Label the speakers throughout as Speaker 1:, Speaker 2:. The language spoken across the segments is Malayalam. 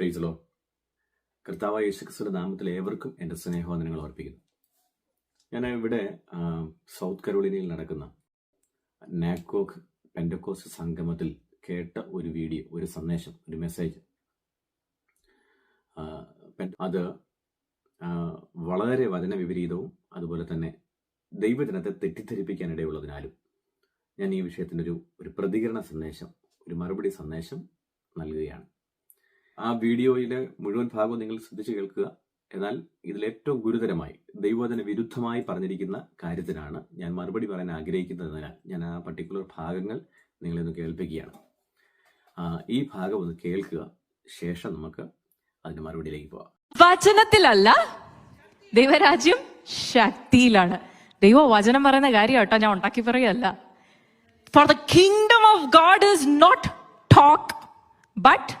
Speaker 1: പ്രൈസലോ കർത്താവ് യേശുക്രിസ്തുവിന്റെ നാമത്തിൽ ഏവർക്കും എന്റെ സ്നേഹവന്ദനങ്ങൾ അർപ്പിക്കുന്നു. ഞാൻ ഇവിടെ സൗത്ത് കരോളിനയിൽ നടക്കുന്ന നാക്കോക്ക് പെൻഡക്കോസ് സംഗമത്തിൽ കേട്ട ഒരു വീഡിയോ ഒരു സന്ദേശം ഒരു മെസ്സേജ്. അത് വളരെ വചന വിപരീതവും അതുപോലെ തന്നെ ദൈവജനത്തെ തെറ്റിദ്ധരിപ്പിക്കാനിടയുള്ളതിനാലും ഞാൻ ഈ വിഷയത്തിന്റെ ഒരു ഒരു പ്രതികരണ സന്ദേശം ഒരു മറുപടി സന്ദേശം നൽകുകയാണ്. ആ വീഡിയോയിലെ മുഴുവൻ ഭാഗവും നിങ്ങൾ ശ്രദ്ധിച്ച് കേൾക്കുക. എന്നാൽ ഇതിൽ ഏറ്റവും ഗുരുതരമായി ദൈവവചന വിരുദ്ധമായി പറഞ്ഞിരിക്കുന്ന കാര്യത്തിനാണ് ഞാൻ മറുപടി പറയാൻ ആഗ്രഹിക്കുന്നതിനാൽ ഞാൻ ആ പർട്ടിക്കുലർ ഭാഗങ്ങൾ നിങ്ങളിന്ന് കേൾപ്പിക്കുകയാണ്. ഈ ഭാഗം ഒന്ന് കേൾക്കുക. ശേഷം നമുക്ക് അതിന്റെ മറുപടിയിലേക്ക് പോവാം.
Speaker 2: വചനത്തിലല്ല ദൈവരാജ്യം ശക്തിയിലാണ്. ദൈവ വചനം പറയുന്ന കാര്യം കേട്ടോ ഞാൻ ഉണ്ടാക്കി പറയല്ല for the kingdom of God is not talk but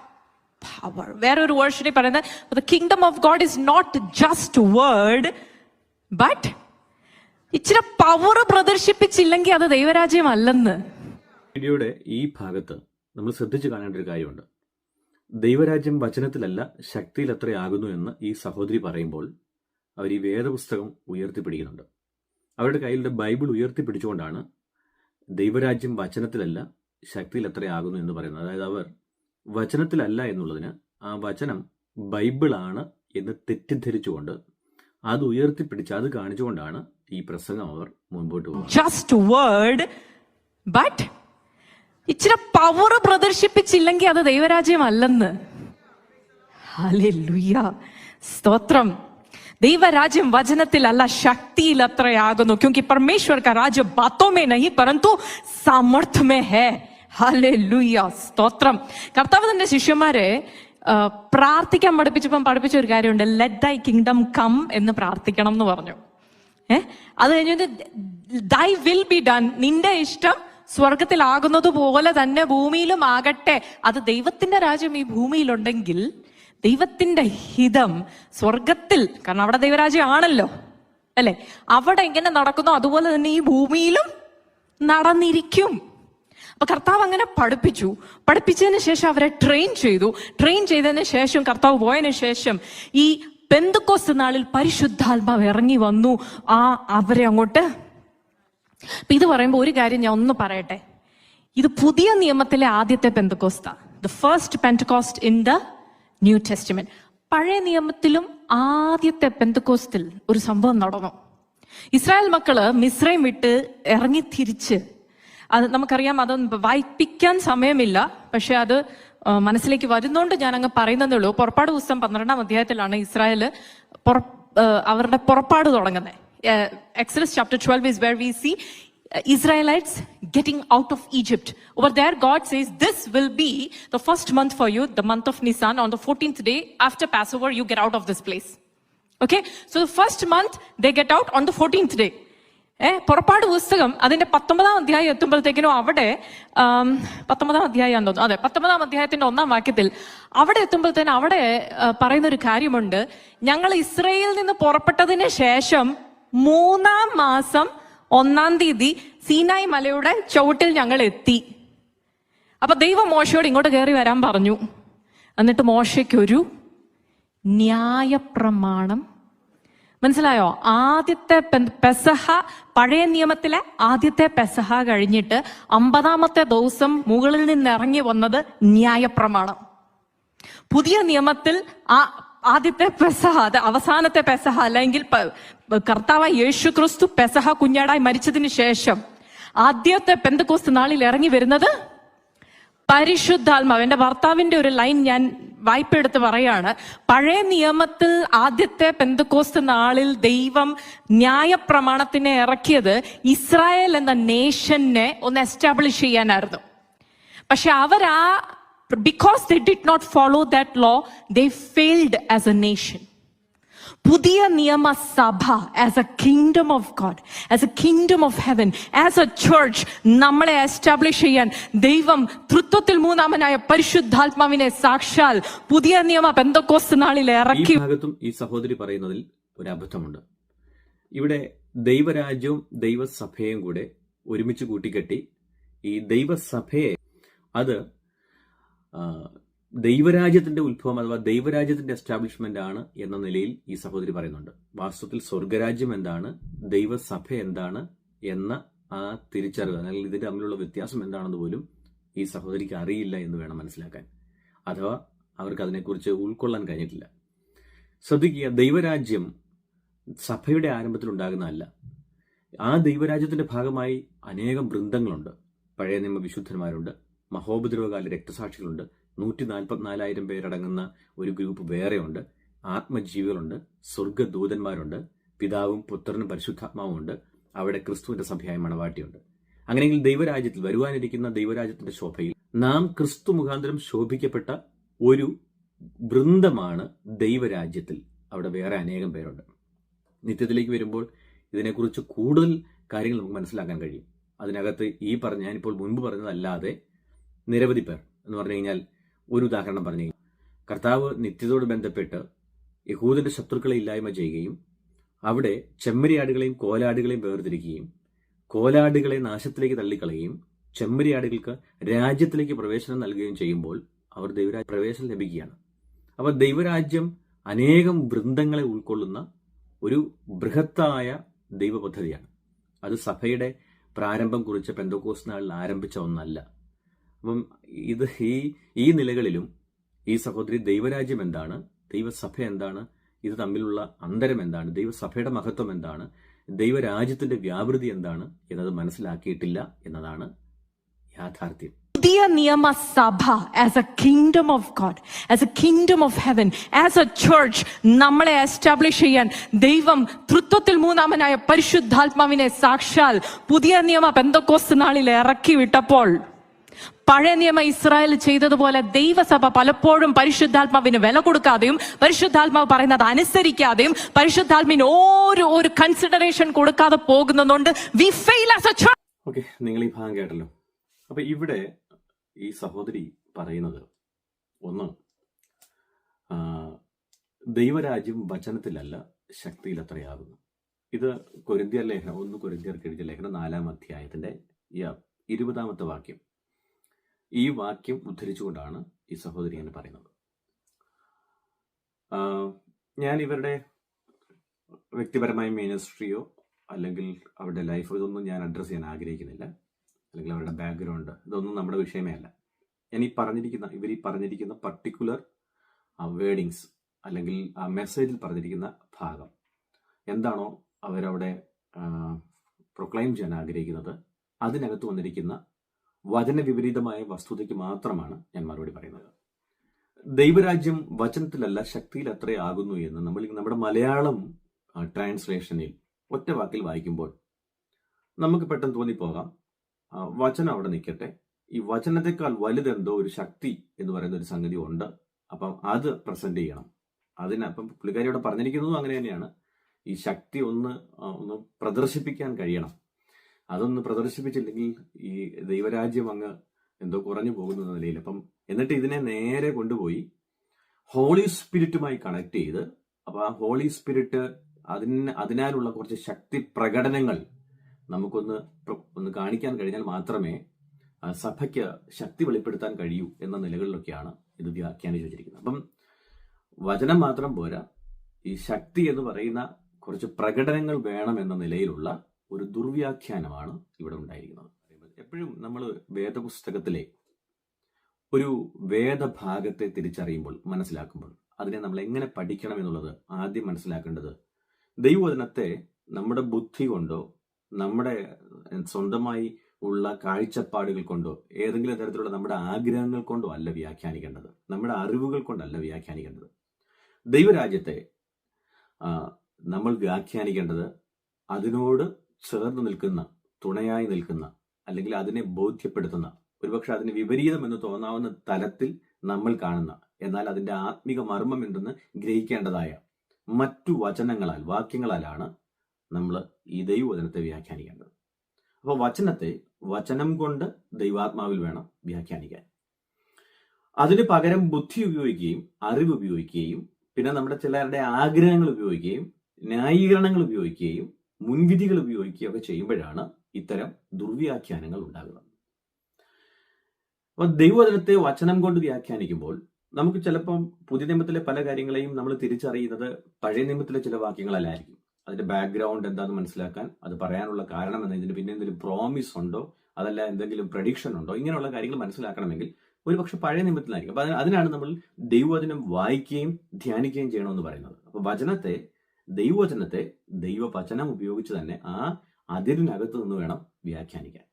Speaker 2: power വേറൊരു വേർഷനിൽ പറയുന്നത് kingdom of God is not just word but ഇച്ചിരി പവർ പ്രദർശിപ്പിച്ചില്ലെങ്കിൽ അത് ദൈവരാജ്യമല്ലെന്ന്
Speaker 1: വീഡിയോയുടെ ഈ ഭാഗത്ത് നമ്മൾ ശ്രദ്ധിച്ചു കാണേണ്ട ഒരു കാര്യമുണ്ട്. ദൈവരാജ്യം വചനത്തിലല്ല ശക്തിയിൽ എത്രയാകുന്നു എന്ന് ഈ സഹോദരി പറയുമ്പോൾ അവർ ഈ വേദപുസ്തകം ഉയർത്തിപ്പിടിക്കുന്നുണ്ട്. അവരുടെ കയ്യിലുള്ള ബൈബിൾ ഉയർത്തിപ്പിടിച്ചുകൊണ്ടാണ് ദൈവരാജ്യം വചനത്തിലല്ല ശക്തിയിൽ എത്രയാകുന്നു എന്ന് പറയുന്നത്. അതായത് അവർ വചനത്തിലല്ല എന്നുള്ളതിന് ആ വചനം ബൈബിളാണ് എന്ന് തെറ്റിദ്ധരിച്ചുകൊണ്ട് അത് ഉയർത്തിപ്പിടിച്ച് അത് കാണിച്ചുകൊണ്ടാണ് ഈ പ്രസംഗം അവർ മുൻപോട്ട് പോകുന്നത്.
Speaker 2: ജസ്റ്റ് വേർഡ് ബട്ട് ഇച്ചിരി പവർ പ്രദർശിപ്പിച്ചില്ലെങ്കിൽ അത് ദൈവരാജ്യമല്ലെന്ന്. സ്തോത്രം. ദൈവരാജ്യം വചനത്തിലല്ല ശക്തിയിൽ അത്രയാകുന്നു ക്യൂങ്കി പരമേശ്വർ കാ രാജ്യ ബാത്തോ മേ നഹി പരന്തു സാമർത്ഥ്യമേ ഹേ. है ഹല്ലേലൂയ സ്തോത്രം. കർത്താവ് തന്റെ ശിഷ്യന്മാരെ പ്രാർത്ഥിക്കാൻ പഠിപ്പിച്ചപ്പം പഠിപ്പിച്ച ഒരു കാര്യമുണ്ട്. ലെറ്റ് ദൈ കിങ്ഡം കം എന്ന് പ്രാർത്ഥിക്കണം എന്ന് പറഞ്ഞു. ഏ? അത് കഴിഞ്ഞിട്ട് ദൈ വിൽ ബി ഡൺ നിന്റെ ഇഷ്ടം സ്വർഗത്തിലാകുന്നത് പോലെ തന്നെ ഭൂമിയിലും ആകട്ടെ. അത് ദൈവത്തിന്റെ രാജ്യം ഈ ഭൂമിയിലുണ്ടെങ്കിൽ ദൈവത്തിന്റെ ഹിതം സ്വർഗത്തിൽ കാരണം അവിടെ ദൈവരാജ്യം ആണല്ലോ അല്ലെ? അവിടെ എങ്ങനെ നടക്കുന്നോ അതുപോലെ തന്നെ ഈ ഭൂമിയിലും നടന്നിരിക്കും. അപ്പൊ കർത്താവ് അങ്ങനെ പഠിപ്പിച്ചു. പഠിപ്പിച്ചതിന് ശേഷം അവരെ ട്രെയിൻ ചെയ്തു. ട്രെയിൻ ചെയ്തതിന് ശേഷം കർത്താവ് പോയതിന് ശേഷം ഈ പെന്തുക്കോസ് നാളിൽ പരിശുദ്ധാത്മാവ് ഇറങ്ങി വന്നു. ആ അവരെ അങ്ങോട്ട് ഇത് പറയുമ്പോൾ ഒരു കാര്യം ഞാൻ ഒന്ന് പറയട്ടെ. ഇത് പുതിയ നിയമത്തിലെ ആദ്യത്തെ Pentecost. The first Pentecost in the New Testament പഴയ നിയമത്തിലും ആദ്യത്തെ പെന്തക്കോസ്റ്റിൽ ഒരു സംഭവം നടന്നു. ഇസ്രായേൽ മക്കൾ മിശ്രയും വിട്ട് ഇറങ്ങി തിരിച്ച് അത് നമുക്കറിയാം അതൊന്നും വായിപ്പിക്കാൻ സമയമില്ല പക്ഷെ അത് ആ, മനസ്സിലേക്ക് വരുന്നോണ്ട് ഞാൻ അങ്ങ് പറയുന്നതേ ഉള്ളൂ പുറപ്പാട് പുസ്തകം പന്ത്രണ്ടാം അധ്യായത്തിലാണ് ഇസ്രായേൽ പുറ- ആ, അവരുടെ പുറപ്പാട് തുടങ്ങുന്നത് Exodus chapter twelve is where we see Israelites getting out of Egypt. Over there, God says, This will be the first month for you, the month of Nisan. On the 14th day after Passover, you get out of this place. Okay? So the first month, they get out on the 14th day. ഏ പുറപ്പാട് പുസ്തകം അതിന്റെ പത്തൊമ്പതാം അധ്യായം എത്തുമ്പോഴത്തേക്കിനും അവിടെ പത്തൊമ്പതാം അധ്യായം തോന്നുന്നു. അതെ പത്തൊമ്പതാം അധ്യായത്തിന്റെ ഒന്നാം വാക്യത്തിൽ അവിടെ എത്തുമ്പോഴത്തേനും അവിടെ പറയുന്ന ഒരു കാര്യമുണ്ട്. ഞങ്ങൾ ഇസ്രയേലിൽ നിന്ന് പുറപ്പെട്ടതിന് ശേഷം മൂന്നാം മാസം ഒന്നാം തീയതി സീനായി മലയുടെ ചുവട്ടിൽ ഞങ്ങൾ എത്തി. അപ്പൊ ദൈവം മോശയോട് ഇങ്ങോട്ട് കയറി വരാൻ പറഞ്ഞു. എന്നിട്ട് മോശയ്ക്കൊരു ന്യായപ്രമാണം മനസ്സിലായോ? ആദ്യത്തെ പെസഹ പഴയ നിയമത്തിലെ ആദ്യത്തെ പെസഹ കഴിഞ്ഞിട്ട് അമ്പതാമത്തെ ദിവസം മുകളിൽ നിന്ന് ഇറങ്ങി വന്നത് ന്യായപ്രമാണം. പുതിയ നിയമത്തിൽ ആ ആദ്യത്തെ പെസഹ അത് അവസാനത്തെ പെസഹ അല്ലെങ്കിൽ കർത്താവ് യേശു ക്രിസ്തു പെസഹ കുഞ്ഞാടായി മരിച്ചതിന് ശേഷം ആദ്യത്തെ പെന്തക്കോസ്ത് നാളിൽ ഇറങ്ങി വരുന്നത് പരിശുദ്ധാത്മാവ്. എന്റെ ഭർത്താവിന്റെ ഒരു ലൈൻ ഞാൻ വായ്പ എടുത്ത് പറയാണ് പഴയ നിയമത്തിൽ ആദ്യത്തെ പെന്തക്കോസ്ത് നാളിൽ ദൈവം ന്യായപ്രമാണത്തിനെ ഇറക്കിയത് ഇസ്രായേൽ എന്ന നേഷനെ ഒന്ന് എസ്റ്റാബ്ലിഷ് ചെയ്യാനായിരുന്നു. പക്ഷെ അവരാ because they did not follow that law they failed as a nation പുതിയ നിയമ സഭ as a kingdom of God as a kingdom of heaven as a church നമ്മളെ എസ്റ്റാബ്ലിഷ് ചെയ്യാൻ ദൈവം തൃത്വത്തിൽ മൂന്നാമനായ പരിശുദ്ധാത്മാവിനെ സാക്ഷാൽ പുതിയ നിയമ പെന്തക്കോസ് നാളിൽ ഇറക്കി
Speaker 1: ഭാഗത്തും ഈ സഹോദരി പറയുന്നതിൽ ഒരു അബദ്ധമുണ്ട്. ഇവിടെ ദൈവരാജ്യവും ദൈവസഭയും കൂടെ ഒരുമിച്ച് കൂട്ടിക്കെട്ടി ഈ ദൈവസഭയെ അത് ദൈവരാജ്യത്തിന്റെ ഉത്ഭവം അഥവാ ദൈവരാജ്യത്തിന്റെ എസ്റ്റാബ്ലിഷ്മെന്റ് ആണ് എന്ന നിലയിൽ ഈ സഹോദരി പറയുന്നുണ്ട്. വാസ്തവത്തിൽ സ്വർഗരാജ്യം എന്താണ്? ദൈവസഭ എന്താണ്? എന്ന ആ തിരിച്ചറിവ് അല്ലെങ്കിൽ ഇതിന്റെ തമ്മിലുള്ള വ്യത്യാസം എന്താണെന്ന് പോലും ഈ സഹോദരിക്ക് അറിയില്ല എന്ന് വേണം മനസ്സിലാക്കാൻ. അഥവാ അവർക്ക് അതിനെക്കുറിച്ച് ഉൾക്കൊള്ളാൻ കഴിഞ്ഞിട്ടില്ല. ശ്രദ്ധിക്കുക ദൈവരാജ്യം സഭയുടെ ആരംഭത്തിൽ ഉണ്ടാകുന്നതല്ല ആ ദൈവരാജ്യത്തിന്റെ ഭാഗമായി അനേകം വൃന്ദങ്ങളുണ്ട്. പഴയ നിയമ വിശുദ്ധന്മാരുണ്ട്. മഹോപദ്രവകാല രക്തസാക്ഷികളുണ്ട്. നൂറ്റി നാൽപ്പത്തിനാലായിരം പേരടങ്ങുന്ന ഒരു ഗ്രൂപ്പ് വേറെയുണ്ട്. ആത്മജീവികളുണ്ട് സ്വർഗദൂതന്മാരുണ്ട് പിതാവും പുത്രനും പരിശുദ്ധാത്മാവും ഉണ്ട് അവിടെ ക്രിസ്തുവിന്റെ സഭയായ മണവാട്ടിയുണ്ട്. അങ്ങനെയെങ്കിൽ ദൈവരാജ്യത്തിൽ വരുവാനിരിക്കുന്ന ദൈവരാജ്യത്തിന്റെ ശോഭയിൽ നാം ക്രിസ്തു മുഖാന്തരം ശോഭിക്കപ്പെട്ട ഒരു വൃന്ദമാണ് ദൈവരാജ്യത്തിൽ. അവിടെ വേറെ അനേകം പേരുണ്ട്. നിത്യത്തിലേക്ക് വരുമ്പോൾ ഇതിനെക്കുറിച്ച് കൂടുതൽ കാര്യങ്ങൾ നമുക്ക് മനസ്സിലാക്കാൻ കഴിയും. അതിനകത്ത് ഈ പറഞ്ഞ ഞാനിപ്പോൾ മുൻപ് പറഞ്ഞതല്ലാതെ നിരവധി പേർ എന്ന് പറഞ്ഞു കഴിഞ്ഞാൽ ഒരു ഉദാഹരണം പറഞ്ഞു കർത്താവ് നിത്യതോട് ബന്ധപ്പെട്ട് യഹൂദന്റെ ശത്രുക്കളെ ഇല്ലായ്മ ചെയ്യുകയും അവിടെ ചെമ്മരിയാടുകളെയും കോലാടുകളെയും വേർതിരിക്കുകയും കോലാടുകളെ നാശത്തിലേക്ക് തള്ളിക്കളയുകയും ചെമ്മരിയാടുകൾക്ക് രാജ്യത്തിലേക്ക് പ്രവേശനം നൽകുകയും ചെയ്യുമ്പോൾ അവർ ദൈവരാജ്യ പ്രവേശനം ലഭിക്കുകയാണ്. അപ്പോൾ ദൈവരാജ്യം അനേകം വൃന്ദങ്ങളെ ഉൾക്കൊള്ളുന്ന ഒരു ബൃഹത്തായ ദൈവ പദ്ധതിയാണ് അത് സഭയുടെ പ്രാരംഭം കുറിച്ച പെന്തോക്കോസ് നാളിൽ ആരംഭിച്ച ഒന്നല്ല. അപ്പം ഇത് ഈ ഈ നിലകളിലും ഈ സഹോദരി ദൈവരാജ്യം എന്താണ്? ദൈവസഭ എന്താണ്? ഇത് തമ്മിലുള്ള അന്തരം എന്താണ്? ദൈവസഭയുടെ മഹത്വം എന്താണ്? ദൈവരാജ്യത്തിന്റെ വ്യാപൃതി എന്താണ്? എന്നത് മനസ്സിലാക്കിയിട്ടില്ല എന്നതാണ് യാഥാർത്ഥ്യം.
Speaker 2: പുതിയ നിയമ സഭ as a kingdom of God as a kingdom of heaven as a church നമ്മളെ എസ്റ്റാബ്ലിഷ് ചെയ്യാൻ ദൈവം തൃത്വത്തിൽ മൂന്നാമനായ പരിശുദ്ധാത്മാവിനെ സാക്ഷാൽ പുതിയ നിയമ പെന്തക്കോസ് നാളിൽ ഇറക്കി വിട്ടപ്പോൾ പഴയ നിയമ ഇസ്രായേൽ ചെയ്തതുപോലെ ദൈവസഭ പലപ്പോഴും പരിശുദ്ധാത്മാവിന് വില കൊടുക്കാതെയും പരിശുദ്ധാത്മാവ് പറയുന്നത് അനുസരിക്കാതെയും പരിശുദ്ധാത്മാവിന് ഓരോ ഒരു കൺസിഡറേഷൻ കൊടുക്കാതെ പോകുന്നതുകൊണ്ട്
Speaker 1: നിങ്ങൾ ഈ ഭാഗം കേട്ടല്ലോ. അപ്പൊ ഇവിടെ ഈ സഹോദരി പറയുന്നത് ഒന്ന് ദൈവരാജ്യം വചനത്തിലല്ല ശക്തിയിൽ അത്രയാകുന്നു. ഇത് കൊരിന്തിയർ ലേഖനം ഒന്ന് കൊരിന്ത്യർക്ക് എഴുതിയ ലേഖനം നാലാം അധ്യായത്തിന്റെ ഇരുപതാമത്തെ വാക്യം. ഈ വാക്യം ഉദ്ധരിച്ചുകൊണ്ടാണ് ഈ സഹോദരി എന്ന് പറയുന്നത്. ഞാൻ ഇവരുടെ വ്യക്തിപരമായ മിനിസ്ട്രിയോ അല്ലെങ്കിൽ അവരുടെ ലൈഫ് ഇതൊന്നും ഞാൻ അഡ്രസ്സ് ചെയ്യാൻ ആഗ്രഹിക്കുന്നില്ല. അല്ലെങ്കിൽ അവരുടെ ബാക്ക്ഗ്രൗണ്ട് ഇതൊന്നും നമ്മുടെ വിഷയമേ അല്ല. ഞാൻ ഈ പറഞ്ഞിരിക്കുന്ന ഇവർ ഈ പറഞ്ഞിരിക്കുന്ന പർട്ടിക്കുലർ വേർഡിങ്സ് അല്ലെങ്കിൽ ആ മെസ്സേജിൽ പറഞ്ഞിരിക്കുന്ന ഭാഗം എന്താണോ അവരവിടെ പ്രൊക്ലൈം ചെയ്യാൻ ആഗ്രഹിക്കുന്നത്. അതിനകത്ത് വന്നിരിക്കുന്ന വചനവിപരീതമായ വസ്തുതയ്ക്ക് മാത്രമാണ് ഞാൻ മറുപടി പറയുന്നത്. ദൈവരാജ്യം വചനത്തിലല്ല ശക്തിയിൽ അത്രേ ആകുന്നു എന്ന് നമ്മൾ നമ്മുടെ മലയാളം ട്രാൻസ്ലേഷനിൽ ഒറ്റ വാക്കിൽ വായിക്കുമ്പോൾ നമുക്ക് പെട്ടെന്ന് തോന്നിപ്പോകാം. വചനം അവിടെ നിൽക്കട്ടെ. ഈ വചനത്തെക്കാൾ വലുതെന്തോ ഒരു ശക്തി എന്ന് പറയുന്ന ഒരു സംഗതി ഉണ്ട്. അപ്പം അത് പ്രസന്റ് ചെയ്യണം. അതിന് അപ്പം പുള്ളിക്കാരി ഇവിടെ പറഞ്ഞിരിക്കുന്നതും അങ്ങനെ തന്നെയാണ്. ഈ ശക്തി ഒന്ന് ഒന്ന് പ്രദർശിപ്പിക്കാൻ കഴിയണം. അതൊന്ന് പ്രദർശിപ്പിച്ചില്ലെങ്കിൽ ഈ ദൈവരാജ്യം അങ്ങ് എന്തോ കുറഞ്ഞു പോകുന്ന നിലയിൽ. അപ്പം എന്നിട്ട് ഇതിനെ നേരെ കൊണ്ടുപോയി ഹോളി സ്പിരിറ്റുമായി കണക്ട് ചെയ്ത് അപ്പൊ ആ ഹോളി സ്പിരിറ്റ് അതിന് അതിനാലുള്ള കുറച്ച് ശക്തി പ്രകടനങ്ങൾ നമുക്കൊന്ന് ഒന്ന് കാണിക്കാൻ കഴിഞ്ഞാൽ മാത്രമേ സഭയ്ക്ക് ശക്തി വെളിപ്പെടുത്താൻ കഴിയൂ എന്ന നിലകളിലൊക്കെയാണ് ഇത് വ്യാഖ്യാനിച്ചു വെച്ചിരിക്കുന്നത് അപ്പം വചനം മാത്രം പോരാ. ഈ ശക്തി എന്ന് പറയുന്ന കുറച്ച് പ്രകടനങ്ങൾ വേണം എന്ന നിലയിലുള്ള ഒരു ദുർവ്യാഖ്യാനമാണ് ഇവിടെ ഉണ്ടായിരിക്കുന്നത്. എപ്പോഴും നമ്മൾ വേദപുസ്തകത്തിലെ ഒരു വേദഭാഗത്തെ തിരിച്ചറിയുമ്പോൾ മനസ്സിലാക്കുമ്പോൾ അതിനെ നമ്മൾ എങ്ങനെ പഠിക്കണം എന്നുള്ളത് ആദ്യം മനസ്സിലാക്കേണ്ടത് ദൈവവചനത്തെ നമ്മുടെ ബുദ്ധി കൊണ്ടോ നമ്മുടെ സ്വന്തമായി ഉള്ള കാഴ്ചപ്പാടുകൾ കൊണ്ടോ ഏതെങ്കിലും തരത്തിലുള്ള നമ്മുടെ ആഗ്രഹങ്ങൾ കൊണ്ടോ അല്ല വ്യാഖ്യാനിക്കേണ്ടത്. നമ്മുടെ അറിവുകൾ കൊണ്ടല്ല വ്യാഖ്യാനിക്കേണ്ടത്. ദൈവരാജ്യത്തെ നമ്മൾ വ്യാഖ്യാനിക്കേണ്ടത് അതിനോട് ചേർന്ന് നിൽക്കുന്ന തുണയായി നിൽക്കുന്ന അല്ലെങ്കിൽ അതിനെ ബോധ്യപ്പെടുത്തുന്ന ഒരുപക്ഷെ അതിന് വിപരീതം എന്ന് തോന്നാവുന്ന തലത്തിൽ നമ്മൾ കാണുന്ന എന്നാൽ അതിന്റെ ആത്മിക മർമ്മം എന്തെന്ന് ഗ്രഹിക്കേണ്ടതായ മറ്റു വചനങ്ങളാൽ വാക്യങ്ങളാലാണ് നമ്മൾ ഈ ദൈവവചനത്തെ വ്യാഖ്യാനിക്കേണ്ടത്. അപ്പോൾ വചനത്തെ വചനം കൊണ്ട് ദൈവാത്മാവിൽ വേണം വ്യാഖ്യാനിക്കാൻ. അതിന് പകരം ബുദ്ധി ഉപയോഗിക്കുകയും അറിവ് ഉപയോഗിക്കുകയും പിന്നെ നമ്മുടെ ചിലരുടെ ആഗ്രഹങ്ങൾ ഉപയോഗിക്കുകയും ന്യായീകരണങ്ങൾ ഉപയോഗിക്കുകയും മുൻവിധികൾ ഉപയോഗിക്കുകയൊക്കെ ചെയ്യുമ്പോഴാണ് ഇത്തരം ദുർവ്യാഖ്യാനങ്ങൾ ഉണ്ടാകുന്നത്. അപ്പൊ ദൈവവചനത്തെ വചനം കൊണ്ട് വ്യാഖ്യാനിക്കുമ്പോൾ നമുക്ക് ചിലപ്പം പുതിയ നിയമത്തിലെ പല കാര്യങ്ങളെയും നമ്മൾ തിരിച്ചറിയുന്നത് പഴയ നിയമത്തിലെ ചില വാക്യങ്ങളല്ലായിരിക്കും. അതിന്റെ ബാക്ക്ഗ്രൗണ്ട് എന്താണെന്ന് മനസ്സിലാക്കാൻ അത് പറയാനുള്ള കാരണം എന്ന ഇതിന് പിന്നെ എന്തെങ്കിലും പ്രോമിസ് ഉണ്ടോ അതല്ല എന്തെങ്കിലും പ്രഡിക്ഷൻ ഉണ്ടോ ഇങ്ങനെയുള്ള കാര്യങ്ങൾ മനസ്സിലാക്കണമെങ്കിൽ ഒരുപക്ഷെ പഴയ നിയമത്തിലായിരിക്കും. അപ്പൊ അതിനാണ് നമ്മൾ ദൈവവചനം വായിക്കുകയും ധ്യാനിക്കുകയും ചെയ്യണമെന്ന് പറയുന്നത്. അപ്പൊ വചനത്തെ ദൈവവചനത്തെ ദൈവവചനം ഉപയോഗിച്ച് തന്നെ ആ അതിരിനകത്ത് നിന്ന് വേണം വ്യാഖ്യാനിക്കാൻ.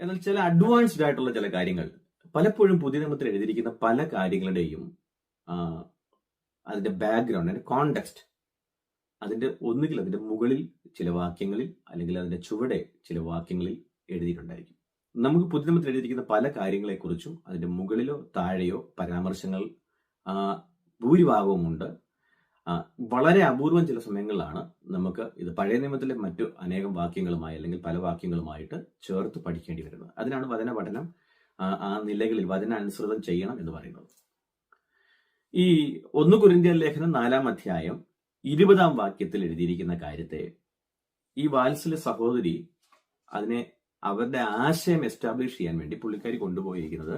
Speaker 1: എന്നാൽ ചില അഡ്വാൻസ്ഡ് ആയിട്ടുള്ള ചില കാര്യങ്ങൾ പലപ്പോഴും പുതിയ നിയമത്തിൽ എഴുതിയിരിക്കുന്ന പല കാര്യങ്ങളുടെയും അതിന്റെ ബാക്ക്ഗ്രൗണ്ട് അതിന്റെ കോണ്ടെക്സ്റ്റ് അതിന്റെ ഒന്നുകിൽ അതിന്റെ മുകളിൽ ചില വാക്യങ്ങളിൽ അല്ലെങ്കിൽ അതിന്റെ ചുവടെ ചില വാക്യങ്ങളിൽ എഴുതിയിട്ടുണ്ടായിരിക്കും. നമുക്ക് പുതിയ നിയമത്തിൽ എഴുതിയിരിക്കുന്ന പല കാര്യങ്ങളെക്കുറിച്ചും അതിന്റെ മുകളിലോ താഴെയോ പരാമർശങ്ങൾ ആ, ഭൂരിഭാഗവും ഉണ്ട് ആ, വളരെ അപൂർവം ചില സമയങ്ങളിലാണ് നമുക്ക് ഇത് പഴയ നിയമത്തിലെ മറ്റു അനേകം വാക്യങ്ങളുമായി അല്ലെങ്കിൽ പല വാക്യങ്ങളുമായിട്ട് ചേർത്ത് പഠിക്കേണ്ടി വരുന്നത്. അതിനാണ് വചന പഠനം ആ നിലകളിൽ വചനാനുസൃതം ചെയ്യണം എന്ന് പറയുന്നത്. ഈ ഒന്ന് കുരിന്തിയ ലേഖനം നാലാം അധ്യായം ഇരുപതാം വാക്യത്തിൽ എഴുതിയിരിക്കുന്ന കാര്യത്തെ ഈ വാത്സല്യ സഹോദരി അതിനെ അവരുടെ ആശയം എസ്റ്റാബ്ലിഷ് ചെയ്യാൻ വേണ്ടി പുള്ളിക്കാരി കൊണ്ടുപോയിരിക്കുന്നത്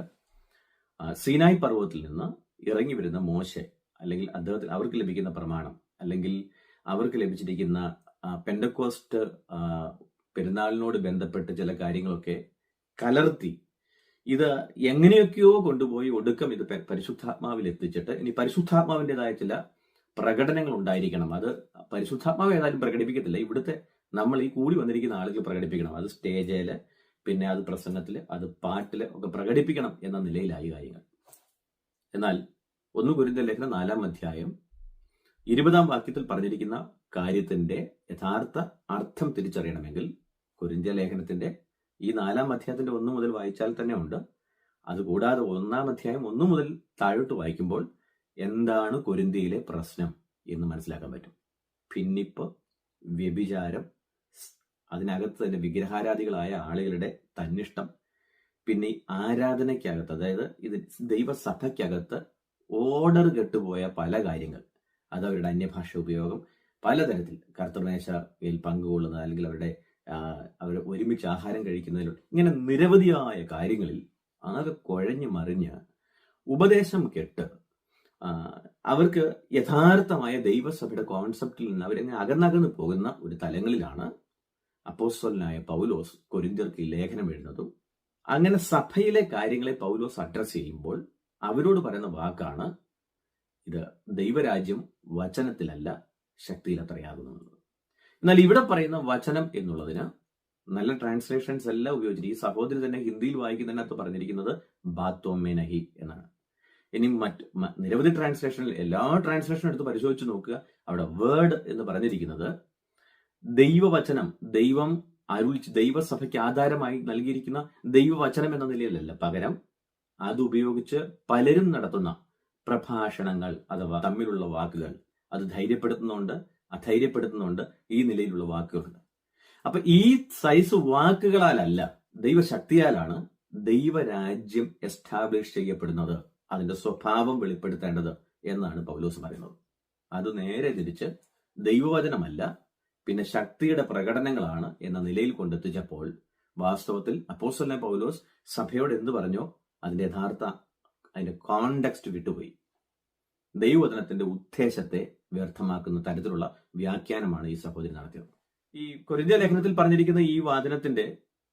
Speaker 1: സീനായ് പർവതത്തിൽ നിന്ന് ഇറങ്ങി വരുന്ന മോശെ. അല്ലെങ്കിൽ അദ്ദേഹത്തിന് അവർക്ക് ലഭിക്കുന്ന പ്രമാണം അല്ലെങ്കിൽ അവർക്ക് ലഭിച്ചിരിക്കുന്ന പെൻഡക്കോസ്റ്റ് പെരുന്നാളിനോട് ബന്ധപ്പെട്ട് ചില കാര്യങ്ങളൊക്കെ കലർത്തി ഇത് എങ്ങനെയൊക്കെയോ കൊണ്ടുപോയി ഒടുക്കം ഇത് പരിശുദ്ധാത്മാവിൽ എത്തിച്ചിട്ട് ഇനി പരിശുദ്ധാത്മാവിന്റെതായ ചില പ്രകടനങ്ങൾ ഉണ്ടായിരിക്കണം. അത് പരിശുദ്ധാത്മാവ് ഏതായാലും പ്രകടിപ്പിക്കത്തില്ല. ഇവിടുത്തെ നമ്മൾ ഈ കൂടി വന്നിരിക്കുന്ന ആളുകൾ പ്രകടിപ്പിക്കണം. അത് സ്റ്റേജിൽ പിന്നെ അത് പ്രസംഗത്തിൽ അത് പാട്ടിൽ ഒക്കെ പ്രകടിപ്പിക്കണം എന്ന നിലയിലായി കാര്യങ്ങൾ. എന്നാൽ ഒന്ന് കുരുന്ന ലേഖനം നാലാം അധ്യായം. ഇരുപതാം വാക്യത്തിൽ പറഞ്ഞിരിക്കുന്ന കാര്യത്തിന്റെ യഥാർത്ഥ അർത്ഥം തിരിച്ചറിയണമെങ്കിൽ കുരിന്ത്യ ലേഖനത്തിന്റെ ഈ നാലാം അധ്യായത്തിന്റെ ഒന്നു മുതൽ വായിച്ചാൽ തന്നെ ഉണ്ട്. അതുകൂടാതെ ഒന്നാം അധ്യായം ഒന്നു മുതൽ താഴോട്ട് വായിക്കുമ്പോൾ എന്താണ് കൊരിന്തിയിലെ പ്രശ്നം എന്ന് മനസ്സിലാക്കാൻ പറ്റും. ഭിന്നിപ്പ് വ്യഭിചാരം അതിനകത്ത് തന്നെ വിഗ്രഹാരാധികളായ ആളുകളുടെ തന്നിഷ്ടം പിന്നെ ആരാധനയ്ക്കകത്ത് അതായത് ഇത് ദൈവസഭയ്ക്കകത്ത് ഓർഡർ കെട്ടുപോയ പല കാര്യങ്ങൾ. അത് അവരുടെ അന്യഭാഷ ഉപയോഗം പലതരത്തിൽ കർത്തൃമേശയിൽ പങ്കുകൊള്ളുന്നത് അല്ലെങ്കിൽ അവരുടെ അവർ ഒരുമിച്ച് ആഹാരം കഴിക്കുന്നതിലും ഇങ്ങനെ നിരവധിയായ കാര്യങ്ങളിൽ ആകെ കുഴഞ്ഞു മറിഞ്ഞ് ഉപദേശം കെട്ട് അവർക്ക് യഥാർത്ഥമായ ദൈവസഭയുടെ കോൺസെപ്റ്റിൽ നിന്ന് അവരങ്ങ് അകന്നകന്ന് പോകുന്ന ഒരു തലങ്ങളിലാണ് അപ്പോസ്തലനായ പൗലോസ് കൊരിന്ത്യർക്ക് ലേഖനം എഴുതുന്നതും. അങ്ങനെ സഭയിലെ കാര്യങ്ങളെ പൗലോസ് അഡ്രസ് ചെയ്യുമ്പോൾ അവരോട് പറയുന്ന വാക്കാണ് ഇത് ദൈവരാജ്യം വചനത്തിലല്ല ശക്തിയിൽ അത്രയാകുന്നുള്ളത് എന്നാൽ ഇവിടെ പറയുന്ന വചനം എന്നുള്ളതിന് നല്ല ട്രാൻസ്ലേഷൻസ് എല്ലാം ഉപയോഗിച്ചിട്ട് ഈ സഹോദരി തന്നെ ഹിന്ദിയിൽ വായിക്കുന്നതിനകത്ത് പറഞ്ഞിരിക്കുന്നത് ബാത്തോമേനഹി എന്നാണ്. ഇനി മറ്റ് നിരവധി ട്രാൻസ്ലേഷനിൽ എല്ലാ ട്രാൻസ്ലേഷനും എടുത്ത് പരിശോധിച്ച് നോക്കുക. അവിടെ വേർഡ് എന്ന് പറഞ്ഞിരിക്കുന്നത് ദൈവവചനം ദൈവം അരുളിച്ച് ദൈവസഭയ്ക്ക് ആധാരമായി നൽകിയിരിക്കുന്ന ദൈവവചനം എന്ന നിലയിലല്ല പകരം അത് ഉപയോഗിച്ച് പലരും നടത്തുന്ന പ്രഭാഷണങ്ങൾ അഥവാ തമ്മിലുള്ള വാക്കുകൾ. അത് ധൈര്യപ്പെടുത്തുന്നുണ്ട് അധൈര്യപ്പെടുത്തുന്നുണ്ട് ഈ നിലയിലുള്ള വാക്കുകളുണ്ട്. അപ്പൊ ഈ സൈസ് വാക്കുകളാലല്ല ദൈവശക്തിയാലാണ് ദൈവരാജ്യം എസ്റ്റാബ്ലിഷ് ചെയ്യപ്പെടുന്നത് അതിന്റെ സ്വഭാവം വെളിപ്പെടുത്തേണ്ടത് എന്നാണ് പൗലോസ് പറയുന്നത്. അത് നേരെ തിരിച്ച് ദൈവവചനമല്ല പിന്നെ ശക്തിയുടെ പ്രകടനങ്ങളാണ് എന്ന നിലയിൽ കൊണ്ടെത്തിച്ചപ്പോൾ വാസ്തവത്തിൽ അപ്പോസ്റ്റലിനെ പൗലോസ് സഭയോട് എന്ത് പറഞ്ഞോ? അതിന്റെ യഥാർത്ഥ അതിന്റെ കോണ്ടെക്സ്റ്റ് വിട്ടുപോയി. ദൈവവചനത്തിന്റെ ഉദ്ദേശത്തെ വ്യർത്ഥമാക്കുന്ന തരത്തിലുള്ള വ്യാഖ്യാനമാണ് ഈ സഹോദരി നടത്തിയത്. ഈ കൊരിന്ത്യ ലേഖനത്തിൽ പറഞ്ഞിരിക്കുന്ന ഈ വാചനത്തിന്റെ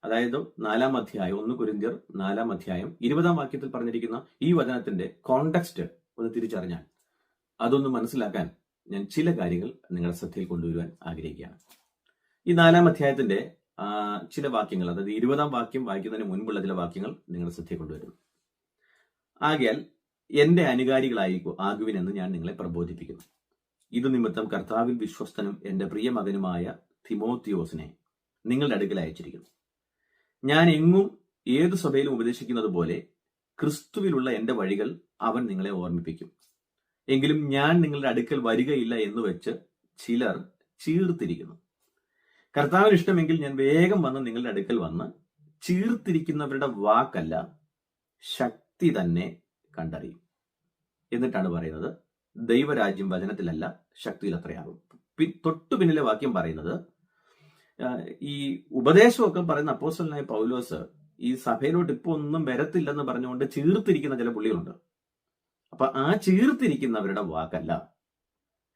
Speaker 1: അതായത് നാലാം അധ്യായം ഒന്ന് കുരിന്തിയർ നാലാം അധ്യായം ഇരുപതാം വാക്യത്തിൽ പറഞ്ഞിരിക്കുന്ന ഈ വചനത്തിന്റെ കോണ്ടെക്സ്റ്റ് ഒന്ന് തിരിച്ചറിഞ്ഞാൽ അതൊന്ന് മനസ്സിലാക്കാൻ ഞാൻ ചില കാര്യങ്ങൾ നിങ്ങളുടെ ശ്രദ്ധയിൽ കൊണ്ടുവരുവാൻ ആഗ്രഹിക്കുകയാണ്. ഈ നാലാം അധ്യായത്തിന്റെ ചില വാക്യങ്ങൾ അതായത് ഇരുപതാം വാക്യം വായിക്കുന്നതിന് മുൻപുള്ള ചില വാക്യങ്ങൾ നിങ്ങൾ ശ്രദ്ധ കൊണ്ടുവരുന്നു ആകയാൽ എന്റെ അനുകാരികളായിരിക്കും ആകുവിനെന്ന് ഞാൻ നിങ്ങളെ പ്രബോധിപ്പിക്കുന്നു. ഇത് നിമിത്തം കർത്താവിൽ വിശ്വസ്തനും എന്റെ പ്രിയ മകനുമായ തിമോത്തിയോസിനെ നിങ്ങളുടെ അടുക്കൽ അയച്ചിരിക്കുന്നു. ഞാൻ എങ്ങും ഏത് സഭയിലും ഉപദേശിക്കുന്നത് പോലെ ക്രിസ്തുവിലുള്ള എന്റെ വഴികൾ അവൻ നിങ്ങളെ ഓർമ്മിപ്പിക്കും. എങ്കിലും ഞാൻ നിങ്ങളുടെ അടുക്കൽ വരികയില്ല എന്ന് വെച്ച് ചിലർ ചീർത്തിരിക്കുന്നു. കർത്താവിന് ഇഷ്ടമെങ്കിൽ ഞാൻ വേഗം വന്ന് നിങ്ങളുടെ അടുക്കൽ വന്ന് ചീർത്തിരിക്കുന്നവരുടെ വാക്കല്ല ശക്തി തന്നെ കണ്ടറിയും. എന്നിട്ടാണ് പറയുന്നത് ദൈവരാജ്യം വചനത്തിലല്ല ശക്തിയിൽ അത്രയാകും. തൊട്ടു പിന്നിലെ വാക്യം പറയുന്നത് ഈ ഉപദേശമൊക്കെ പറയുന്ന അപ്പോസ്റ്റലായ പൗലോസ് ഈ സഭയിലോട്ട് ഇപ്പൊ ഒന്നും വരത്തില്ലെന്ന് പറഞ്ഞുകൊണ്ട് ചീർത്തിരിക്കുന്ന ചില പുള്ളികളുണ്ട്. അപ്പൊ ആ ചീർത്തിരിക്കുന്നവരുടെ വാക്കല്ല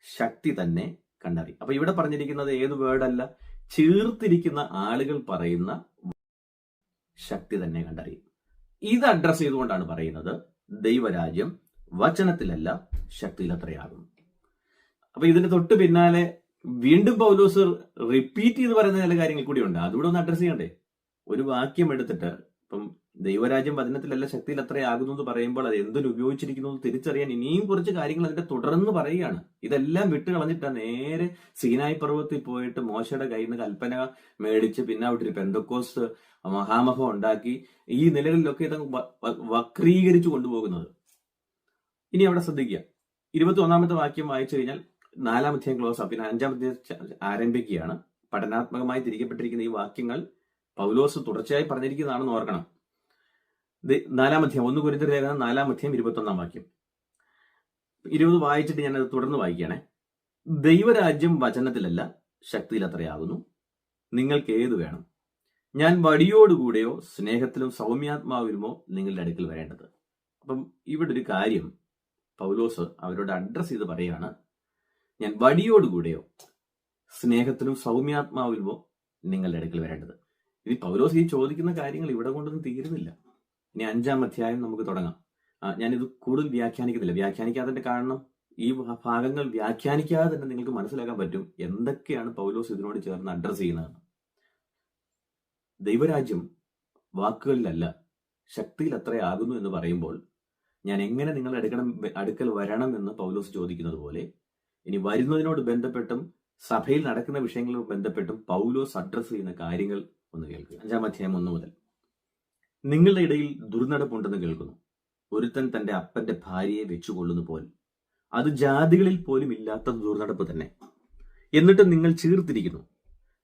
Speaker 1: ശക്തി തന്നെ കണ്ടറി അപ്പൊ ഇവിടെ പറഞ്ഞിരിക്കുന്നത് ഏത് വേർഡല്ല? ചീർത്തിരിക്കുന്ന ആളുകൾ പറയുന്ന ശക്തി തന്നെ കണ്ടറിയും. ഇത് അഡ്രസ് ചെയ്തുകൊണ്ടാണ് പറയുന്നത് ദൈവരാജ്യം വചനത്തിലല്ല ശക്തിയിലത്രയാകും. അപ്പൊ ഇതിന് തൊട്ട് പിന്നാലെ വീണ്ടും പൗലോസ് റിപ്പീറ്റ് ചെയ്ത് പറയുന്ന ചില കാര്യങ്ങൾ കൂടി ഉണ്ട്. അതുകൂടെ ഒന്ന് അഡ്രസ് ചെയ്യണ്ടേ? ഒരു വാക്യം എടുത്തിട്ട് ഇപ്പം ദൈവരാജ്യം വചനത്തിലല്ല ശക്തിയിൽ അത്രയാകുന്നു എന്ന് പറയുമ്പോൾ അത് എന്തിനു ഉപയോഗിച്ചിരിക്കുന്നു തിരിച്ചറിയാൻ ഇനിയും കുറച്ച് കാര്യങ്ങൾ അതിന്റെ തുടർന്ന് പറയുകയാണ്. ഇതെല്ലാം വിട്ട് കളഞ്ഞിട്ട് നേരെ സീനായി പർവത്തിൽ പോയിട്ട് മോശയുടെ കയ്യിൽ നിന്ന് കൽപ്പന മേടിച്ച് പിന്നെ അവിടെ ഒരു പെന്തക്കോസ് മഹാമഹം ഉണ്ടാക്കി ഈ നിലകളിലൊക്കെ ഇത് വക്രീകരിച്ചു കൊണ്ടുപോകുന്നത്. ഇനി അവിടെ ശ്രദ്ധിക്കുക. ഇരുപത്തി ഒന്നാമത്തെ വാക്യം വായിച്ചു കഴിഞ്ഞാൽ നാലാം അധ്യായം ക്ലോസ് പിന്നെ അഞ്ചാം അധ്യായം ച- ആരംഭിക്കുകയാണ്. പഠനാത്മകമായി തിരിക്കപ്പെട്ടിരിക്കുന്ന ഈ വാക്യങ്ങൾ പൗലോസ് തുടർച്ചയായി പറഞ്ഞിരിക്കുന്നതാണെന്ന് ഓർക്കണം. നാലാം അധ്യായം. ഒന്ന് കുരിന്ത ലേഖനം നാലാം അധ്യായം ഇരുപത്തൊന്നാം വാക്യം. ഇരുപത് വായിച്ചിട്ട് ഞാനത് തുടർന്ന് വായിക്കുകയാണേ. ദൈവരാജ്യം വചനത്തിലല്ല ശക്തിയിൽ അത്രയാകുന്നു നിങ്ങൾക്ക് ഏത് വേണം? ഞാൻ വടിയോടുകൂടെയോ സ്നേഹത്തിലും സൗമ്യാത്മാവിലുമോ നിങ്ങളുടെ അടുക്കൽ വരേണ്ടത്? അപ്പം ഇവിടെ ഒരു കാര്യം പൗലോസ് അവരോട് അഡ്രസ്സ് ചെയ്ത് പറയാണ് ഞാൻ വടിയോടുകൂടെയോ സ്നേഹത്തിലും സൗമ്യാത്മാവിലുമോ നിങ്ങളുടെ അടുക്കൽ വരേണ്ടത്? ഇനി പൗലോസ് ഈ ചോദിക്കുന്ന കാര്യങ്ങൾ ഇവിടെ കൊണ്ടൊന്നും തീരുന്നില്ല. ഇനി അഞ്ചാം അധ്യായം നമുക്ക് തുടങ്ങാം. ഞാനിത് കൂടുതൽ വ്യാഖ്യാനിക്കുന്നില്ല വ്യാഖ്യാനിക്കാത്തതിന്റെ കാരണം ഈ ഭാഗങ്ങൾ വ്യാഖ്യാനിക്കാതെ തന്നെ നിങ്ങൾക്ക് മനസ്സിലാക്കാൻ പറ്റും എന്തൊക്കെയാണ് പൗലോസ് ഇതിനോട് ചേർന്ന് അഡ്രസ് ചെയ്യുന്നത് ദൈവരാജ്യം വാക്കുകളിലല്ല ശക്തിയിൽ അത്രയാകുന്നു എന്ന് പറയുമ്പോൾ ഞാൻ എങ്ങനെ നിങ്ങൾ എടുക്കണം അടുക്കൽ വരണം എന്ന് പൗലോസ് ചോദിക്കുന്നത് പോലെ ഇനി വരുന്നതിനോട് ബന്ധപ്പെട്ടും സഭയിൽ നടക്കുന്ന വിഷയങ്ങളോട് ബന്ധപ്പെട്ടും പൗലോസ് അഡ്രസ് ചെയ്യുന്ന കാര്യങ്ങൾ ഒന്ന് കേൾക്കുക. അഞ്ചാം അധ്യായം ഒന്ന് മുതൽ. നിങ്ങളുടെ ഇടയിൽ ദുർനടപ്പുണ്ടെന്ന് കേൾക്കുന്നു. ഒരുത്തൻ തന്റെ അപ്പന്റെ ഭാര്യയെ വെച്ചുകൊള്ളുന്നു പോൽ അത് ജാതികളിൽ പോലും ഇല്ലാത്ത ദുർനടപ്പ് തന്നെ. എന്നിട്ട് നിങ്ങൾ ചീർത്തിരിക്കുന്നു.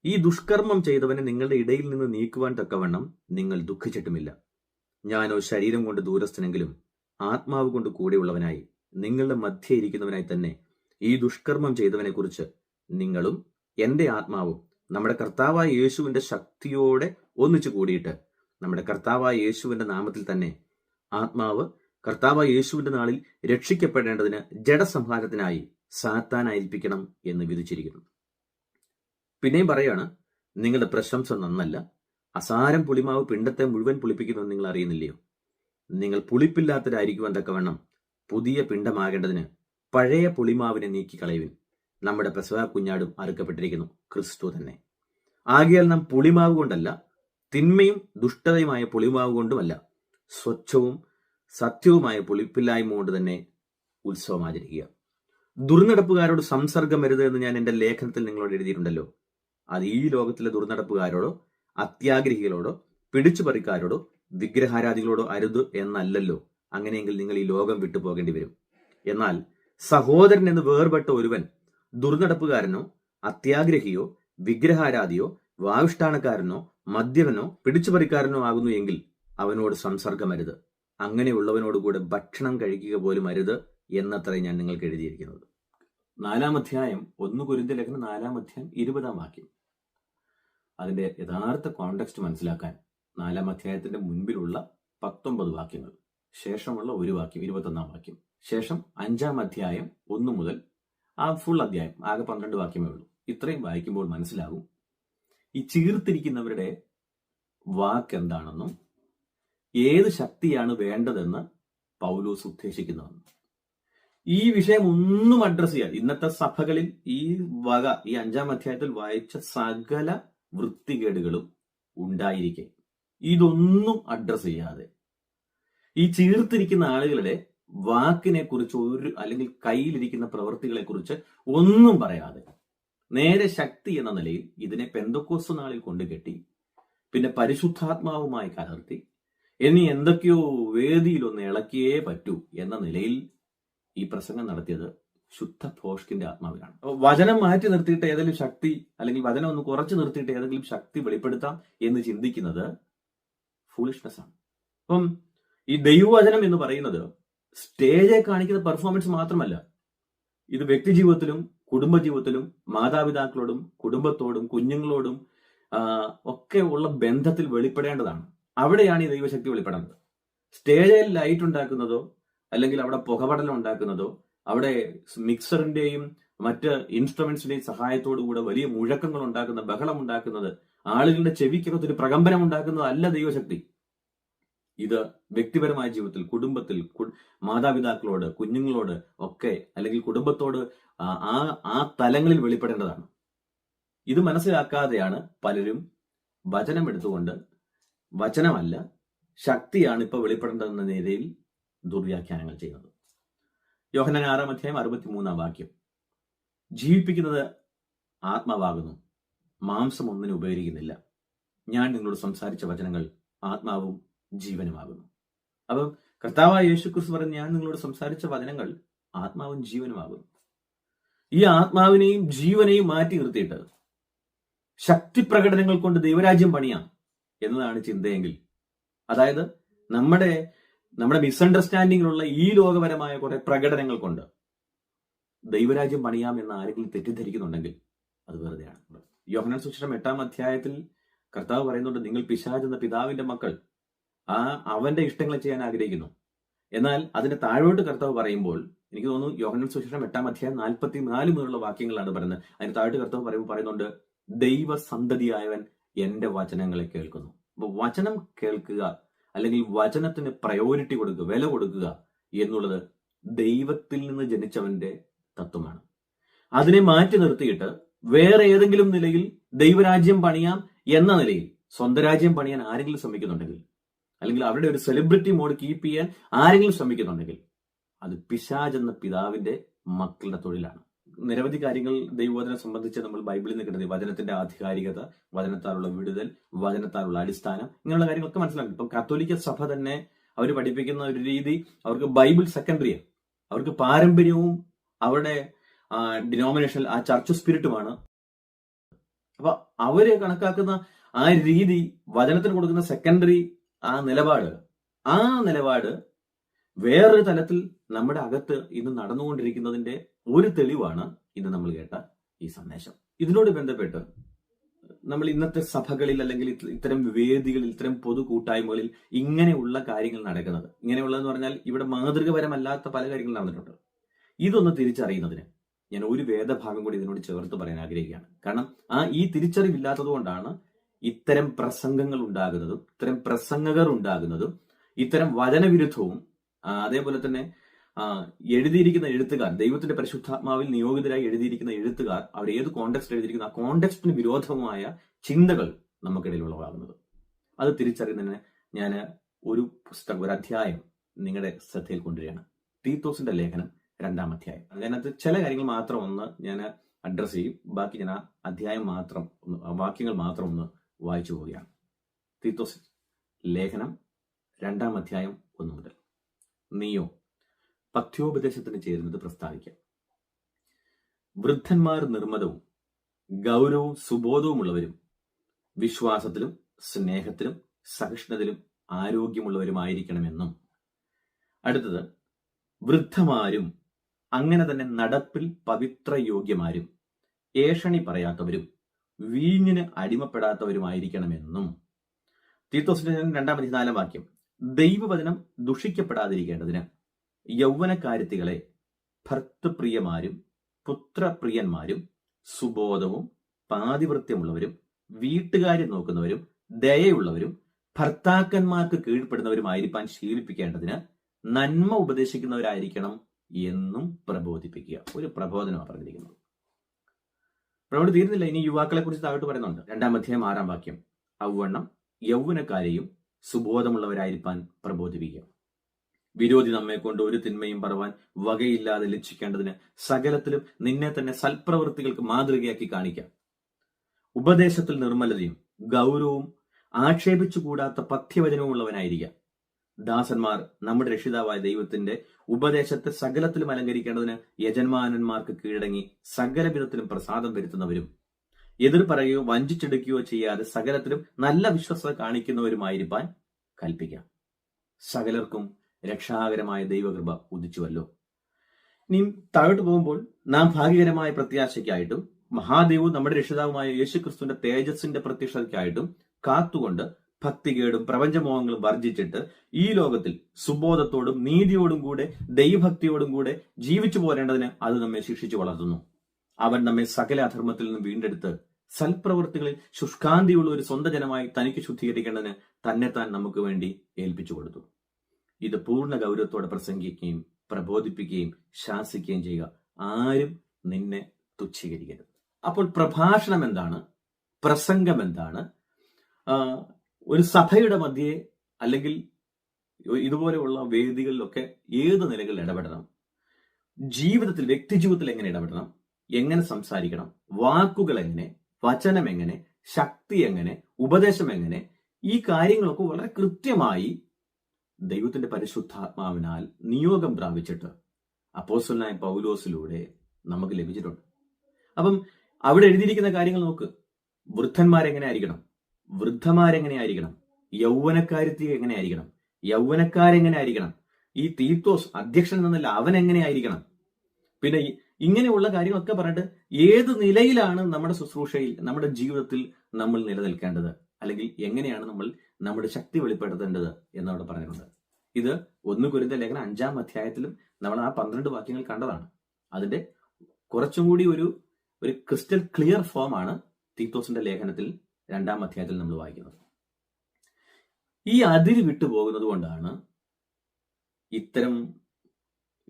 Speaker 1: ഈ ദുഷ്കർമ്മം ചെയ്തവനെ നിങ്ങളുടെ ഇടയിൽ നിന്ന് നീക്കുവാൻ തക്കവണ്ണം നിങ്ങൾ ദുഃഖിച്ചിട്ടുമില്ല. ഞാനോ ശരീരം കൊണ്ട് ദൂരസ്ഥനെങ്കിലും ആത്മാവ് കൊണ്ട് കൂടെയുള്ളവനായി നിങ്ങളുടെ മധ്യേ ഇരിക്കുന്നവനായി തന്നെ ഈ ദുഷ്കർമ്മം ചെയ്തവനെ കുറിച്ച് നിങ്ങളും എന്റെ ആത്മാവും നമ്മുടെ കർത്താവായ യേശുവിന്റെ ശക്തിയോടെ ഒന്നിച്ചു കൂടിയിട്ട് നമ്മുടെ കർത്താവ യേശുവിന്റെ നാമത്തിൽ തന്നെ ആത്മാവ് കർത്താവ യേശുവിന്റെ നാളിൽ രക്ഷിക്കപ്പെടേണ്ടതിന് ജഡസംഹാരത്തിനായി സാത്താൻ ഏൽപ്പിക്കണം എന്ന് വിധിച്ചിരിക്കുന്നു. പിന്നെയും പറയാണ് നിങ്ങളുടെ പ്രശംസ നന്നല്ല. അസാരം പുളിമാവ് പിണ്ടത്തെ മുഴുവൻ പുളിപ്പിക്കുമെന്ന് നിങ്ങൾ അറിയുന്നില്ലയോ? നിങ്ങൾ പുളിപ്പില്ലാത്തവരായിരിക്കുവാൻ തക്കവണ്ണം പുതിയ പിണ്ടമാകേണ്ടതിന് പഴയ പുളിമാവിനെ നീക്കി കളയുവിൻ നമ്മുടെ പ്രസവ കുഞ്ഞാടും അറുക്കപ്പെട്ടിരിക്കുന്നു ക്രിസ്തു തന്നെ. ആകിയാൽ നാം പുളിമാവ് കൊണ്ടല്ല തിന്മയും ദുഷ്ടതയുമായ പൊളിവാവ് കൊണ്ടുമല്ല സ്വച്ഛവും സത്യവുമായ പൊളിപ്പില്ലായ്മ കൊണ്ട് തന്നെ ഉത്സവം ആചരിക്കുക ദുർനടപ്പുകാരോട് സംസർഗം വരുത് എന്ന് ഞാൻ എന്റെ ലേഖനത്തിൽ നിങ്ങളോട് എഴുതിയിട്ടുണ്ടല്ലോ. അത് ഈ ലോകത്തിലെ ദുർനടപ്പുകാരോടോ അത്യാഗ്രഹികളോടോ പിടിച്ചുപറിക്കാരോടോ വിഗ്രഹാരാധികളോടോ അരുത് എന്നല്ലല്ലോ. അങ്ങനെയെങ്കിൽ നിങ്ങൾ ഈ ലോകം വിട്ടു പോകേണ്ടി വരും. എന്നാൽ സഹോദരൻ എന്ന് വേർപെട്ട ഒരുവൻ ദുർനടപ്പുകാരനോ അത്യാഗ്രഹിയോ വിഗ്രഹാരാധിയോ വാവിഷ്ഠാനക്കാരനോ മദ്യപനോ പിടിച്ചുപറിക്കാരനോ ആകുന്നു എങ്കിൽ അവനോട് സംസർഗമരുത്. അങ്ങനെയുള്ളവനോട് കൂടെ ഭക്ഷണം കഴിക്കുക പോലും അരുത് എന്നത്രേ ഞാൻ നിങ്ങൾക്ക് എഴുതിയിരിക്കുന്നത്. നാലാം അധ്യായം ഒന്ന് കുരുന്ത ലേഖനം നാലാം അധ്യായം ഇരുപതാം വാക്യം. അതിന്റെ യഥാർത്ഥ കോണ്ടെക്സ്റ്റ് മനസ്സിലാക്കാൻ നാലാം അധ്യായത്തിന്റെ മുൻപിലുള്ള പത്തൊമ്പത് വാക്യങ്ങൾ ശേഷമുള്ള ഒരു വാക്യം ഇരുപത്തൊന്നാം വാക്യം. ശേഷം അഞ്ചാം അധ്യായം ഒന്നു മുതൽ ആ ഫുൾ അധ്യായം ആകെ പന്ത്രണ്ട് വാക്യമേ ഉള്ളൂ. ഇത്രയും വായിക്കുമ്പോൾ മനസ്സിലാകും ഈ ചീർത്തിരിക്കുന്നവരുടെ വാക്ക് എന്താണെന്നും ഏത് ശക്തിയാണ് വേണ്ടതെന്ന് പൗലൂസ് ഉദ്ദേശിക്കുന്നതെന്നും. ഈ വിഷയം ഒന്നും അഡ്രസ് ചെയ്യാൻ ഇന്നത്തെ സഭകളിൽ ഈ വക ഈ അഞ്ചാം അധ്യായത്തിൽ വായിച്ച സകല വൃത്തികേടുകളും ഉണ്ടായിരിക്കെ. ഇതൊന്നും അഡ്രസ് ചെയ്യാതെ. ഈ ചീർത്തിരിക്കുന്ന ആളുകളുടെ വാക്കിനെ കുറിച്ച് ഒരു അല്ലെങ്കിൽ കയ്യിലിരിക്കുന്ന പ്രവൃത്തികളെ കുറിച്ച് ഒന്നും പറയാതെ. നേരെ ശക്തി എന്ന നിലയിൽ ഇതിനെ പെന്തക്കോസ് നാളിൽ കൊണ്ടുകെട്ടി പിന്നെ പരിശുദ്ധാത്മാവുമായി കലർത്തി ഇനി എന്തൊക്കെയോ വേദിയിലൊന്ന് ഇളക്കിയേ പറ്റൂ എന്ന നിലയിൽ ഈ പ്രസംഗം നടത്തിയത് ശുദ്ധ ഭോഷ്കിന്റെ ആത്മാവിലാണ്. അപ്പൊ വചനം മാറ്റി നിർത്തിയിട്ട് ഏതെങ്കിലും ശക്തി അല്ലെങ്കിൽ വചനം ഒന്ന് കുറച്ച് നിർത്തിയിട്ട് ഏതെങ്കിലും ശക്തി വെളിപ്പെടുത്താം എന്ന് ചിന്തിക്കുന്നത് ഫൂളിഷ്നെസ് ആണ്. അപ്പം ഈ ദൈവവചനം എന്ന് പറയുന്നത് സ്റ്റേജെ കാണിക്കുന്ന പെർഫോമൻസ് മാത്രമല്ല ഇത് വ്യക്തിജീവിതത്തിലും കുടുംബജീവിതത്തിലും മാതാപിതാക്കളോടും കുടുംബത്തോടും കുഞ്ഞുങ്ങളോടും ഒക്കെ ഉള്ള ബന്ധത്തിൽ വെളിപ്പെടേണ്ടതാണ്. അവിടെയാണ് ഈ ദൈവശക്തി വെളിപ്പെടുന്നത് സ്റ്റേജിൽ ലൈറ്റ് ഉണ്ടാക്കുന്നതോ അല്ലെങ്കിൽ അവിടെ പുകപടലം ഉണ്ടാക്കുന്നതോ അവിടെ മിക്സറിന്റെയും മറ്റ് ഇൻസ്ട്രുമെന്റ്സിന്റെയും സഹായത്തോടു കൂടെ വലിയ മുഴക്കങ്ങൾ ഉണ്ടാക്കുന്ന ബഹളം ഉണ്ടാക്കുന്നത് ആളുകളുടെ ചെവിക്കകത്ത് ഒരു പ്രകമ്പനം ഉണ്ടാക്കുന്നതല്ല ദൈവശക്തി. ഇത് വ്യക്തിപരമായ ജീവിതത്തിൽ കുടുംബത്തിൽ മാതാപിതാക്കളോട് കുഞ്ഞുങ്ങളോട് ഒക്കെ അല്ലെങ്കിൽ കുടുംബത്തോട് ആ- ആ തലങ്ങളിൽ വെളിപ്പെടേണ്ടതാണ്. ഇത് മനസ്സിലാക്കാതെയാണ് പലരും വചനം എടുത്തുകൊണ്ട് വചനമല്ല ശക്തിയാണ് ഇപ്പൊ വെളിപ്പെടേണ്ടതെന്ന നിലയിൽ ദുർവ്യാഖ്യാനങ്ങൾ ചെയ്യുന്നത്. യോഹനൻ ആറാം അധ്യായം അറുപത്തിമൂന്നാം വാക്യം. ജീവിപ്പിക്കുന്നത് ആത്മാവാകുന്നു മാംസം ഒന്നിനും ഉപകരിക്കുന്നില്ല. ഞാൻ നിങ്ങളോട് സംസാരിച്ച വചനങ്ങൾ ആത്മാവും ജീവനുമാകുന്നു. അപ്പം കർത്താവായ യേശു ക്രിസ്തു പറഞ്ഞ ഞാൻ നിങ്ങളോട് സംസാരിച്ച വചനങ്ങൾ ആത്മാവും ജീവനുമാകുന്നു. ഈ ആത്മാവിനെയും ജീവനെയും മാറ്റി നിർത്തിയിട്ട് ശക്തി പ്രകടനങ്ങൾ കൊണ്ട് ദൈവരാജ്യം പണിയാം എന്നതാണ് ചിന്തയെങ്കിൽ. അതായത് നമ്മുടെ നമ്മുടെ മിസ്അണ്ടർസ്റ്റാൻഡിങ്ങിലുള്ള ഈ ലോകപരമായ കുറെ പ്രകടനങ്ങൾ കൊണ്ട് ദൈവരാജ്യം പണിയാം എന്ന് ആരെങ്കിലും തെറ്റിദ്ധരിക്കുന്നുണ്ടെങ്കിൽ അത് വെറുതെയാണ്. യോഹനാൻ സുശേഷം എട്ടാം അധ്യായത്തിൽ കർത്താവ് പറയുന്നുണ്ട് നിങ്ങൾ പിശാചെന്ന പിതാവിന്റെ മക്കൾ ആ അവന്റെ ഇഷ്ടങ്ങൾ ചെയ്യാൻ ആഗ്രഹിക്കുന്നു. എന്നാൽ അതിന്റെ താഴോട്ട് കർത്താവ് പറയുമ്പോൾ എനിക്ക് തോന്നുന്നു യോഹനൻ സുശേഷം എട്ടാം അധ്യായം നാൽപ്പത്തി നാല് മുതലുള്ള വാക്യങ്ങളാണ് പറയുന്നത്. അതിന് താഴോട്ട് കർത്താവ് പറയുമ്പോൾ പറയുന്നുണ്ട് ദൈവ സന്തതിയായവൻ എന്റെ വചനങ്ങളെ കേൾക്കുന്നു. അപ്പൊ വചനം കേൾക്കുക അല്ലെങ്കിൽ വചനത്തിന് പ്രയോറിറ്റി കൊടുക്കുക വില കൊടുക്കുക എന്നുള്ളത് ദൈവത്തിൽ നിന്ന് ജനിച്ചവന്റെ തത്വമാണ്. അതിനെ മാറ്റി നിർത്തിയിട്ട് വേറെ ഏതെങ്കിലും നിലയിൽ ദൈവരാജ്യം പണിയാം എന്ന നിലയിൽ സ്വന്തം രാജ്യം പണിയാൻ ആരെങ്കിലും ശ്രമിക്കുന്നുണ്ടെങ്കിൽ അല്ലെങ്കിൽ അവരുടെ ഒരു സെലിബ്രിറ്റി മോഡ് കീപ്പ് ചെയ്യാൻ ആരെങ്കിലും ശ്രമിക്കുന്നുണ്ടെങ്കിൽ അത് പിശാജ് എന്ന പിതാവിന്റെ മക്കളുടെ തൊഴിലാണ്. നിരവധി കാര്യങ്ങൾ ദൈവവചനം സംബന്ധിച്ച് നമ്മൾ ബൈബിളിൽ നിന്ന് കിട്ടുന്നത് വചനത്തിന്റെ ആധികാരികത വചനത്താലുള്ള വിടുതൽ വചനത്താലുള്ള അടിസ്ഥാനം ഇങ്ങനെയുള്ള കാര്യങ്ങളൊക്കെ മനസ്സിലാക്കും ഇപ്പം കത്തോലിക്ക സഭ തന്നെ അവർ പഠിപ്പിക്കുന്ന ഒരു രീതി അവർക്ക് ബൈബിൾ സെക്കൻഡറിയാണ് അവർക്ക് പാരമ്പര്യവും അവരുടെ ഡിനോമിനേഷൻ ആ ചർച്ച് സ്പിരിറ്റുമാണ് അപ്പൊ അവർ കണക്കാക്കുന്ന ആ രീതി വചനത്തിന് കൊടുക്കുന്ന സെക്കൻഡറി ആ നിലപാട് ആ നിലപാട് വേറൊരു തലത്തിൽ നമ്മുടെ അകത്ത് ഇന്ന് നടന്നുകൊണ്ടിരിക്കുന്നതിന്റെ ഒരു തെളിവാണ് ഇന്ന് നമ്മൾ കേട്ട ഈ സന്ദേശം. ഇതിനോട് ബന്ധപ്പെട്ട് നമ്മൾ ഇന്നത്തെ സഭകളിൽ അല്ലെങ്കിൽ ഇത്തരം വേദികളിൽ ഇത്തരം പൊതു കൂട്ടായ്മകളിൽ ഇങ്ങനെയുള്ള കാര്യങ്ങൾ നടക്കുന്നത്. ഇങ്ങനെയുള്ളതെന്ന് പറഞ്ഞാൽ ഇവിടെ മാതൃകപരമല്ലാത്ത പല കാര്യങ്ങൾ നടന്നിട്ടുണ്ട്. ഇതൊന്ന് തിരിച്ചറിയുന്നതിന് ഞാൻ ഒരു വേദഭാഗം കൂടി ഇതിനോട് ചേർത്ത് പറയാൻ ആഗ്രഹിക്കുകയാണ്. കാരണം ആ ഈ തിരിച്ചറിവില്ലാത്തത് കൊണ്ടാണ് ഇത്തരം പ്രസംഗങ്ങൾ ഉണ്ടാകുന്നതും ഇത്തരം പ്രസംഗകർ ഉണ്ടാകുന്നതും ഇത്തരം വചനവിരുദ്ധവും അതേപോലെ തന്നെ എഴുതിയിരിക്കുന്ന എഴുത്തുകാർ ദൈവത്തിന്റെ പരിശുദ്ധാത്മാവിൽ നിയോഗിതരായി എഴുതിയിരിക്കുന്ന എഴുത്തുകാർ അവർ ഏത് കോണ്ടെക്സ്റ്റ് എഴുതിയിരിക്കുന്ന ആ കോണ്ടെക്സ്റ്റിന് വിരോധമായ ചിന്തകൾ നമുക്കിടയിൽ ഉളവാകുന്നത് അത് തിരിച്ചറിയുന്നതിന് ഞാൻ ഒരു പുസ്തകം ഒരു അധ്യായം നിങ്ങളുടെ ശ്രദ്ധയിൽ കൊണ്ടുവരികയാണ്. തീത്തോസിന്റെ ലേഖനം രണ്ടാം അധ്യായം. അതിനകത്ത് ചില കാര്യങ്ങൾ മാത്രം ഒന്ന് ഞാൻ അഡ്രസ് ചെയ്യും. ബാക്കി ഞാൻ ആ അധ്യായം മാത്രം വാക്യങ്ങൾ മാത്രം ഒന്ന് വായിച്ചു പോവുകയാണ്. തീത്തോസ് ലേഖനം രണ്ടാം അധ്യായം ഒന്നു മുതൽ. നീയോ പഥ്യോപദേശത്തിന് ചേരുന്നത് പ്രസ്താവിക്കാം. വൃദ്ധന്മാർ നിർമ്മതവും ഗൗരവവും സുബോധവുമുള്ളവരും വിശ്വാസത്തിലും സ്നേഹത്തിലും സഹിഷ്ണുതയിലും ആരോഗ്യമുള്ളവരുമായിരിക്കണമെന്നും. അടുത്തത് വൃദ്ധമാരും അങ്ങനെ തന്നെ നടപ്പിൽ പവിത്രയോഗ്യമാരും ഏഷണി പറയാത്തവരും വീഞ്ഞിന് അടിമപ്പെടാത്തവരുമായിരിക്കണമെന്നും. തീത്തോസിന്റെ രണ്ടാം പതിനാലാം വാക്യം. ദൈവവചനം ദുഷിക്കപ്പെടാതിരിക്കേണ്ടതിന് യൗവനക്കാരുത്തികളെ ഭർത്തൃപ്രിയമാരും പുത്രപ്രിയന്മാരും സുബോധവും പാതിവൃത്യമുള്ളവരും വീട്ടുകാരെ നോക്കുന്നവരും ദയയുള്ളവരും ഭർത്താക്കന്മാർക്ക് കീഴ്പ്പെടുന്നവരുമായിരിക്കാൻ ശീലിപ്പിക്കേണ്ടതിന് നന്മ ഉപദേശിക്കുന്നവരായിരിക്കണം എന്നും പ്രബോധിപ്പിക്കുക. ഒരു പ്രബോധനമാണ് പറഞ്ഞിരിക്കുന്നത്. പ്രബോധനം തീരുന്നില്ല. ഇനി യുവാക്കളെ കുറിച്ച് താഴോട്ട് പറയുന്നുണ്ട്. രണ്ടാം അധ്യായം ആറാം വാക്യം. ഔവണ്ണം യൗവനക്കാരെയും സുബോധമുള്ളവരായിരിക്കാൻ പ്രബോധിപ്പിക്കുക. വിരോധി നമ്മെ കൊണ്ട് ഒരു തിന്മയും പറവാൻ വകയില്ലാതെ ലക്ഷിക്കേണ്ടതിന് സകലത്തിലും നിന്നെ തന്നെ സൽപ്രവൃത്തികൾക്ക് മാതൃകയാക്കി കാണിക്കാം. ഉപദേശത്തിൽ നിർമ്മലതയും ഗൗരവവും ആക്ഷേപിച്ചുകൂടാത്ത പഥ്യവചനവുമുള്ളവനായിരിക്കാം. ദാസന്മാർ നമ്മുടെ രക്ഷിതാവായ ദൈവത്തിന്റെ ഉപദേശത്തെ സകലത്തിലും അലങ്കരിക്കേണ്ടതിന് യജന്മാനന്മാർക്ക് കീഴടങ്ങി സകല വിധത്തിലും പ്രസാദം വരുത്തുന്നവരും എതിർ പറയുകയോ വഞ്ചിച്ചെടുക്കുകയോ ചെയ്യാതെ സകലത്തിലും നല്ല വിശ്വസത കാണിക്കുന്നവരുമായിരിക്കാൻ കൽപ്പിക്കാം. സകലർക്കും രക്ഷാകരമായ ദൈവകൃപ ഉദിച്ചുവല്ലോ. ഇനി താഴോട്ട് പോകുമ്പോൾ നാം ഭാഗ്യകരമായ പ്രത്യാശയ്ക്കായിട്ടും മഹാദേവും നമ്മുടെ രക്ഷിതാവുമായ യേശുക്രിസ്തുവിന്റെ തേജസ്സിന്റെ പ്രത്യക്ഷതയ്ക്കായിട്ടും കാത്തുകൊണ്ട് ഭക്തികേടും പ്രപഞ്ചമോഹങ്ങളും വർജിച്ചിട്ട് ഈ ലോകത്തിൽ സുബോധത്തോടും നീതിയോടും കൂടെ ദൈവഭക്തിയോടും കൂടെ ജീവിച്ചു പോരേണ്ടതിന് അത് നമ്മെ ശിക്ഷിച്ചു വളർത്തുന്നു. അവൻ നമ്മെ സകല അധർമ്മത്തിൽ നിന്നും വീണ്ടെടുത്ത് സൽപ്രവൃത്തികളിൽ ശുഷ്കാന്തിയുള്ള ഒരു സ്വന്തം ജനമായി തനിക്ക് ശുദ്ധീകരിക്കേണ്ടതിന് തന്നെ താൻ നമുക്ക് വേണ്ടി ഏൽപ്പിച്ചു കൊടുത്തു. ഇത് പൂർണ ഗൗരവത്തോടെ പ്രസംഗിക്കുകയും പ്രബോധിപ്പിക്കുകയും ശാസിക്കുകയും ചെയ്യുക. ആരും നിന്നെ തുച്ഛീകരിക്കരുത്. അപ്പോൾ പ്രഭാഷണം എന്താണ്? പ്രസംഗം എന്താണ്? ഒരു സഭയുടെ മധ്യേ അല്ലെങ്കിൽ ഇതുപോലെയുള്ള വേദികളിലൊക്കെ ഏത് നിലകളിൽ ഇടപെടണം? ജീവിതത്തിൽ വ്യക്തി ജീവിതത്തിൽ എങ്ങനെ ഇടപെടണം? എങ്ങനെ സംസാരിക്കണം? വാക്കുകൾ എങ്ങനെ? വചനം എങ്ങനെ? ശക്തി എങ്ങനെ? ഉപദേശം എങ്ങനെ? ഈ കാര്യങ്ങളൊക്കെ വളരെ കൃത്യമായി ദൈവത്തിന്റെ പരിശുദ്ധാത്മാവിനാൽ നിയോഗം പ്രാപിച്ചിട്ട് അപ്പോസ്റ്റലായ പൗലോസിലൂടെ നമുക്ക് ലഭിച്ചിട്ടുണ്ട്. അപ്പം അവിടെ എഴുതിയിരിക്കുന്ന കാര്യങ്ങൾ നോക്ക്. വൃദ്ധന്മാരെങ്ങനെ ആയിരിക്കണം? വൃദ്ധമാരെങ്ങനെ ആയിരിക്കണം യൗവനക്കാരുത്തി എങ്ങനെ ആയിരിക്കണം യൗവനക്കാരെങ്ങനെ ആയിരിക്കണം ഈ തീത്തോസ് അധ്യക്ഷൻ എന്നല്ല അവൻ എങ്ങനെ ആയിരിക്കണം പിന്നെ ഇങ്ങനെയുള്ള കാര്യങ്ങളൊക്കെ പറഞ്ഞിട്ട് ഏത് നിലയിലാണ് നമ്മുടെ ശുശ്രൂഷയിൽ നമ്മുടെ ജീവിതത്തിൽ നമ്മൾ നിലനിൽക്കേണ്ടത്? അല്ലെങ്കിൽ എങ്ങനെയാണ് നമ്മൾ നമ്മുടെ ശക്തി വെളിപ്പെടുത്തേണ്ടത് എന്നവിടെ പറഞ്ഞിട്ടുണ്ട്. ഇത് ഒന്ന് കുരുന്ന ലേഖനം അഞ്ചാം അധ്യായത്തിലും നമ്മൾ ആ പന്ത്രണ്ട് വാക്യങ്ങൾ കണ്ടതാണ്. അതിന്റെ കുറച്ചും കൂടി ഒരു ഒരു ക്രിസ്റ്റൽ ക്ലിയർ ഫോമാണ് തീത്തോസിന്റെ ലേഖനത്തിൽ രണ്ടാം അധ്യായത്തിൽ നമ്മൾ വായിക്കുന്നത് ഈ അതിര് വിട്ടുപോകുന്നത് കൊണ്ടാണ് ഇത്തരം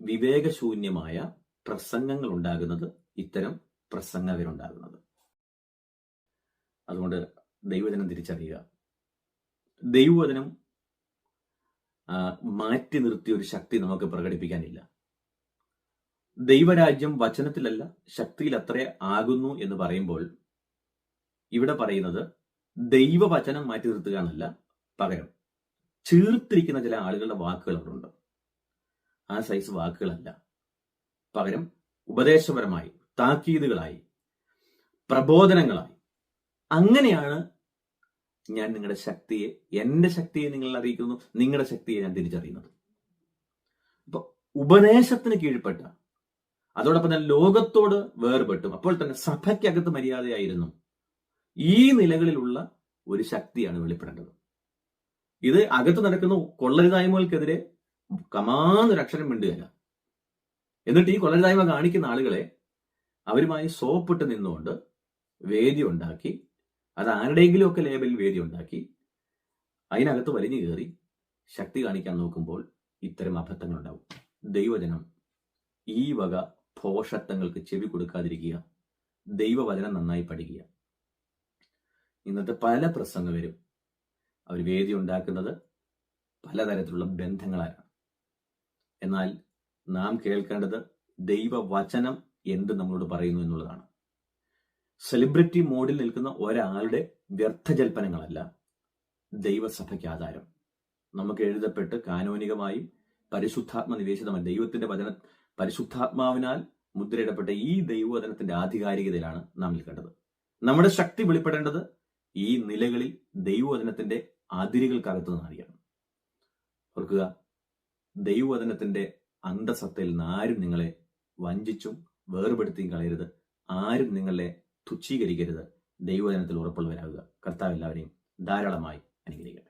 Speaker 1: വിവേകശൂന്യമായ പ്രസംഗങ്ങൾ ഉണ്ടാകുന്നത് ഇത്തരം പ്രസംഗകരുണ്ടാകുന്നത്. അതുകൊണ്ട് ദൈവജനം തിരിച്ചറിയുക. ദൈവവചനം മാറ്റി നിർത്തിയ ഒരു ശക്തി നമുക്ക് പ്രകടിപ്പിക്കാനില്ല. ദൈവരാജ്യം വചനത്തിലല്ല ശക്തിയിൽ അത്രേ ആകുന്നു എന്ന് പറയുമ്പോൾ ഇവിടെ പറയുന്നത് ദൈവവചനം മാറ്റി നിർത്തുക എന്നല്ല പകരം ചീർത്തിരിക്കുന്ന ചില ആളുകളുടെ വാക്കുകൾ അവിടെ ഉണ്ട്. ആ സൈസ് വാക്കുകളല്ല. പകരം ഉപദേശപരമായി താക്കീതുകളായി പ്രബോധനങ്ങളായി. അങ്ങനെയാണ് ഞാൻ നിങ്ങളുടെ ശക്തിയെ എന്റെ ശക്തിയെ നിങ്ങൾ അറിയിക്കുന്നു നിങ്ങളുടെ ശക്തിയെ ഞാൻ തിരിച്ചറിയുന്നത്. അപ്പൊ ഉപദേശത്തിന് കീഴ്പ്പെട്ട അതോടൊപ്പം തന്നെ ലോകത്തോട് വേർപെട്ടും അപ്പോൾ തന്നെ സഭയ്ക്കകത്ത് മര്യാദയായിരുന്നു. ഈ നിലകളിലുള്ള ഒരു ശക്തിയാണ് വെളിപ്പെടേണ്ടത്. ഇത് അകത്ത് നടക്കുന്ന കൊള്ളരുതായ്മകൾക്കെതിരെ കമാന്നൊരു അക്ഷരം മിണ്ടുകയല്ല എന്നിട്ട് ഈ കൊള്ളരുതായ്മ കാണിക്കുന്ന ആളുകളെ അവരുമായി സോപ്പിട്ട് നിന്നുകൊണ്ട് വേദി ഉണ്ടാക്കി അത് ആരുടെയെങ്കിലും ഒക്കെ ലേബലിൽ വേദി ഉണ്ടാക്കി അതിനകത്ത് വലിഞ്ഞു കയറി ശക്തി കാണിക്കാൻ നോക്കുമ്പോൾ ഇത്തരം അബദ്ധങ്ങൾ ഉണ്ടാവും ദൈവജനം ഈ വക ഭോഷത്വങ്ങൾക്ക് ചെവി കൊടുക്കാതിരിക്കുക ദൈവവചനം നന്നായി പഠിക്കുക. ഇന്നത്തെ പല പ്രസംഗവരും. അവർ വേദി ഉണ്ടാക്കുന്നത് പലതരത്തിലുള്ള ബന്ധങ്ങളാണ് എന്നാൽ നാം കേൾക്കേണ്ടത് ദൈവവചനം എന്ത് നമ്മളോട് പറയുന്നു എന്നുള്ളതാണ്. സെലിബ്രിറ്റി മോഡിൽ നിൽക്കുന്ന ഒരാളുടെ വ്യർത്ഥജൽപ്പനങ്ങളല്ല ദൈവസഭയ്ക്ക് ആധാരം. നമുക്ക് എഴുതപ്പെട്ട് കാനോനികമായും പരിശുദ്ധാത്മ നിവേശിതമായി ദൈവത്തിന്റെ വചന പരിശുദ്ധാത്മാവിനാൽ മുദ്രയിടപ്പെട്ട ഈ ദൈവവചനത്തിന്റെ ആധികാരികതയിലാണ് നാം നിൽക്കേണ്ടത്. നമ്മുടെ ശക്തി വെളിപ്പെടേണ്ടത് ഈ നിലകളിൽ ദൈവവചനത്തിന്റെ അതിരുകൾക്കകത്ത് നിന്നറിയണം ഓർക്കുക ദൈവവചനത്തിന്റെ അന്തസത്തയിൽ നിന്ന് ആരും നിങ്ങളെ വഞ്ചിച്ചും വേർപെടുത്തിയും കളയരുത്. ആരും നിങ്ങളെ തുച്ഛീകരിക്കരുത്. ദൈവവചനത്തിൽ ഉറപ്പുള്ളവരാകുക. കർത്താവ് എല്ലാവരെയും ധാരാളമായി അനുഗ്രഹിക്കട്ടെ.